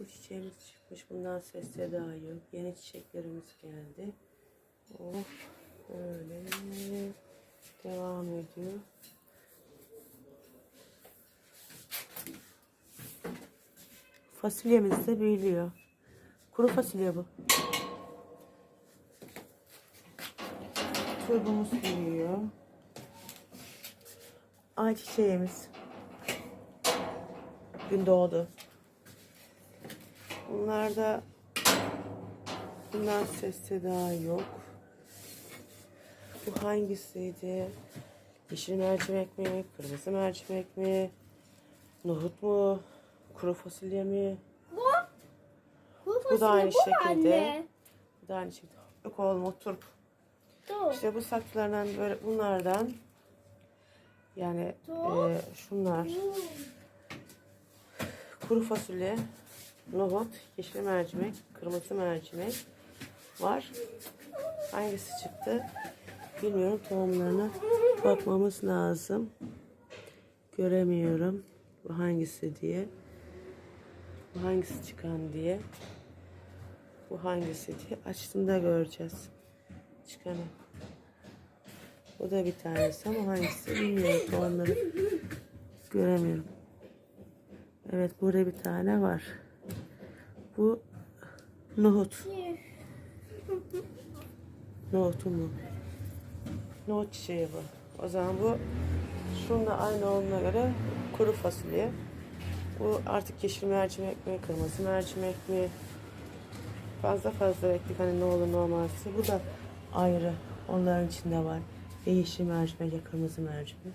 Bu çiçeğimiz çıkmış. Bundan ses seda yok. Yeni çiçeklerimiz geldi. Oh böyle devam ediyor. Fasulyemiz de büyülüyor. Kuru fasulye bu. Turbumuz büyüyor. Ayçiçeğimiz. Gün doğdu. Bunlarda bundan ses daha yok. Bu hangisiydi? Yeşil mercimek mi? Kırmızı mercimek mi? Nohut mu? Kuru fasulye mi? Bu? Bu, Bu da aynı fasulye, bu şekilde. Anne. Bu da aynı şekilde. Yok oğlum o turp. Dur. İşte bu saksılardan böyle bunlardan yani e, şunlar kuru fasulye, nohut, yeşil mercimek, kırmızı mercimek var. Hangisi çıktı? Bilmiyorum tohumlarına bakmamız lazım. Göremiyorum. Bu hangisi diye. Bu hangisi çıkan diye. Bu hangisi diye. Açtığında göreceğiz. Çıkanı. Bu da bir tanesi ama hangisi bilmiyorum. Tohumları göremiyorum. Evet burada bir tane var. Bu nohut. Nohutu mu? Nohut çiçeği bu. O zaman bu şununla aynı olduğuna göre kuru fasulye. Bu artık yeşil mercimek mi, kırmızı mercimek mi? Fazla fazla eklik hani ne olur ne olmazsa. Bu da ayrı. Onların içinde var. Yeşil mercimek ya kırmızı mercimek.